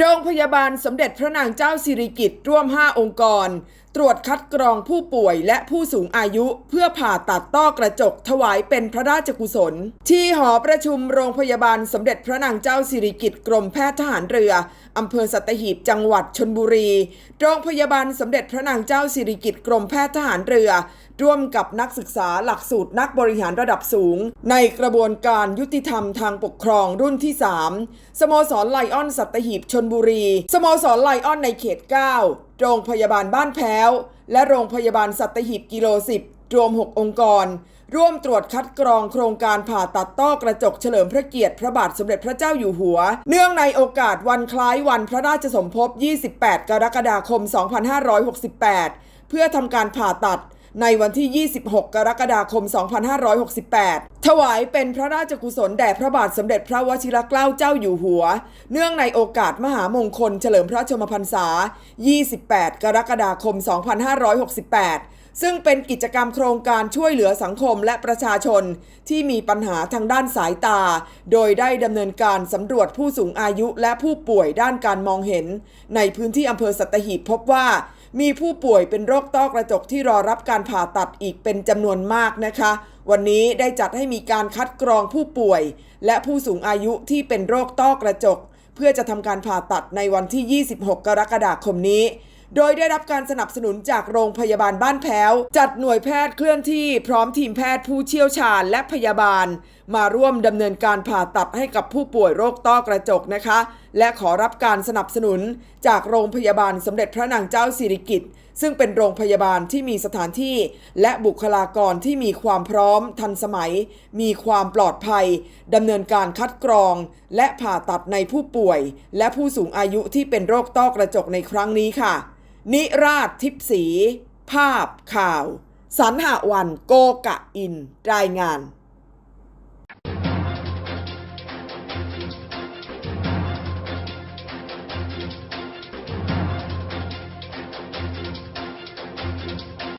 โรงพยาบาลสมเด็จพระนางเจ้าสิริกิติ์ร่วม 5 องค์กร ตรวจคัดกรองผู้ป่วยและผู้สูงอายุเพื่อผ่าตัดต้อกระจกถวายเป็นพระราชกุศล ที่หอประชุมโรงพยาบาลสมเด็จพระนางเจ้าสิริกิติ์กรมแพทย์ทหารเรืออำเภอสัตหีบจังหวัดชนบุรี โรงพยาบาลสมเด็จพระนางเจ้าสิริกิติ์กรมแพทย์ทหารเรือ ร่วมกับนักศึกษาหลักสูตรนักบริหารระดับสูง ในกระบวนการยุติธรรมทางปกครองรุ่นที่ 3 สโมสรไลออนสัตหีบชนบุรี สโมสรไลออนในเขต 9 โรงพยาบาลบ้านแพ้ว และโรงพยาบาลสัตหีบกิโลสิบรวม 6 องค์กร ร่วมตรวจคัดกรองโครงการผ่าตัดต้อกระจกเฉลิมพระเกียรติพระบาทสมเด็จพระเจ้าอยู่หัว เนื่องในโอกาสวันคล้ายวันพระราชสมภพ 28 กรกฎาคม 2568 เพื่อทำการผ่าตัด ในวันที่ 26 กรกฎาคม 2568 ถวายเป็นพระราชกุศลแด่พระบาทสมเด็จพระวชิรเกล้าเจ้าอยู่หัว เนื่องในโอกาสมหามงคลเฉลิมพระชนมพรรษา 28 กรกฎาคม 2568 ซึ่งเป็นกิจกรรมโครงการช่วยเหลือสังคมและประชาชนที่มีปัญหาทางด้านสายตา โดยได้ดำเนินการสำรวจผู้สูงอายุและผู้ป่วยด้านการมองเห็น ในพื้นที่อำเภอสัตหีบพบว่า มีผู้ป่วยเป็นโรคต้อกระจกที่รอรับการผ่าตัดอีกเป็นจำนวนมากนะคะ วันนี้ได้จัดให้มีการคัดกรองผู้ป่วย และผู้สูงอายุที่เป็นโรคต้อกระจก เพื่อจะทำการผ่าตัดในวันที่ 26 กรกฎาคมนี้ โดยได้รับการสนับสนุนจากโรงพยาบาลบ้านแพ้ว จัดหน่วยแพทย์เคลื่อนที่พร้อมทีมแพทย์ผู้เชี่ยวชาญและพยาบาล มาร่วมดำเนินการผ่าตัดให้กับผู้ป่วยโรคต้อกระจกนะคะ และขอรับการสนับสนุนจากโรงพยาบาลสมเด็จพระนางเจ้าสิริกิติ์ซึ่งเป็นโรงพยาบาลที่มีสถานที่และบุคลากรที่มีความพร้อมทันสมัย มีความปลอดภัยดำเนินการคัดกรอง และผ่าตัดในผู้ป่วย และผู้สูงอายุที่เป็นโรคต้อกระจกในครั้งนี้ค่ะ นิราชทิพสี ภาพข่าว สันหวันโกกะอิน รายงาน